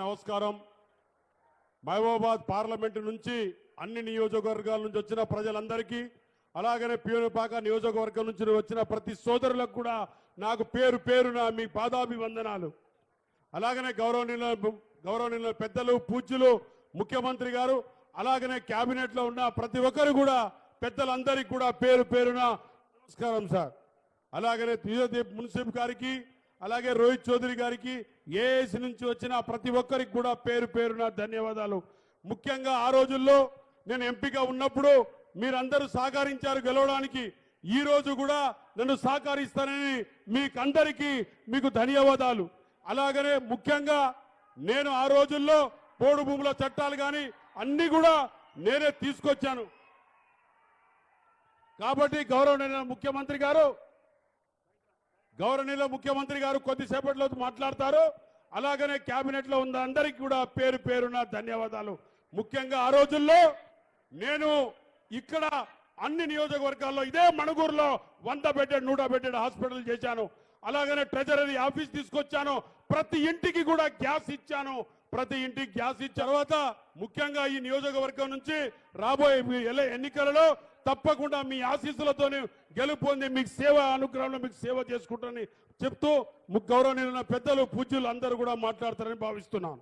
నమస్కారం. మహబూబాబాద్ పార్లమెంట్ నుంచి అన్ని నియోజకవర్గాల నుంచి వచ్చిన ప్రజలందరికీ అలాగనే పేరుపాక నియోజకవర్గం నుంచి వచ్చిన ప్రతి సోదరులకు కూడా నాకు పేరు పేరున మీ పాదాభివందనాలు. అలాగనే గౌరవనీయుల గౌరవనీయుల పెద్దలు పూజ్యులు ముఖ్యమంత్రి గారు అలాగనే క్యాబినెట్లో ఉన్న ప్రతి ఒక్కరు కూడా పెద్దలందరికీ కూడా పేరు పేరున నమస్కారం సార్. అలాగనే తీరదీప్ మున్సిప్ గారికి అలాగే రోహిత్ చౌదరి గారికి ఏఎస్ నుంచి వచ్చిన ప్రతి ఒక్కరికి కూడా పేరు పేరున ధన్యవాదాలు. ముఖ్యంగా ఆ రోజుల్లో నేను ఎంపిక ఉన్నప్పుడు మీరందరూ సహకరించారు గెలవడానికి. ఈ రోజు కూడా నన్ను సహకరిస్తానని మీకందరికీ మీకు ధన్యవాదాలు. అలాగనే ముఖ్యంగా నేను ఆ రోజుల్లో పోడు భూముల చట్టాలు కానీ అన్ని కూడా నేనే తీసుకొచ్చాను. కాబట్టి గౌరవనీయ ముఖ్యమంత్రి గారు గౌరవనీయుల ముఖ్యమంత్రి గారు కొద్దిసేపట్లో మాట్లాడతారు. అలాగనే కేబినెట్లో ఉన్న అందరికీ కూడా పేరు పేరున ధన్యవాదాలు. ముఖ్యంగా ఆ రోజుల్లో నేను ఇక్కడ అన్ని నియోజకవర్గాల్లో ఇదే మణుగూరులో వంద బెడ్డెడ్ నూట బెడ్డెడ్ హాస్పిటల్ చేశాను. అలాగనే ట్రెజరీ ఆఫీస్ తీసుకొచ్చాను. ప్రతి ఇంటికి కూడా గ్యాస్ ఇచ్చాను. ప్రతి ఇంటికి గ్యాస్ ఇచ్చిన తర్వాత ముఖ్యంగా ఈ నియోజకవర్గం నుంచి రాబోయే ఎన్నికలలో తప్పకుండా మీ ఆశీస్సులతోనే గెలుపొంది మీకు సేవ అనుగ్రహంలో మీకు సేవ చేసుకుంటారని చెప్తూ గౌరవ గౌరవనీయులైన పెద్దలు పూజ్యులు అందరూ కూడా మాట్లాడతారని భావిస్తున్నాను.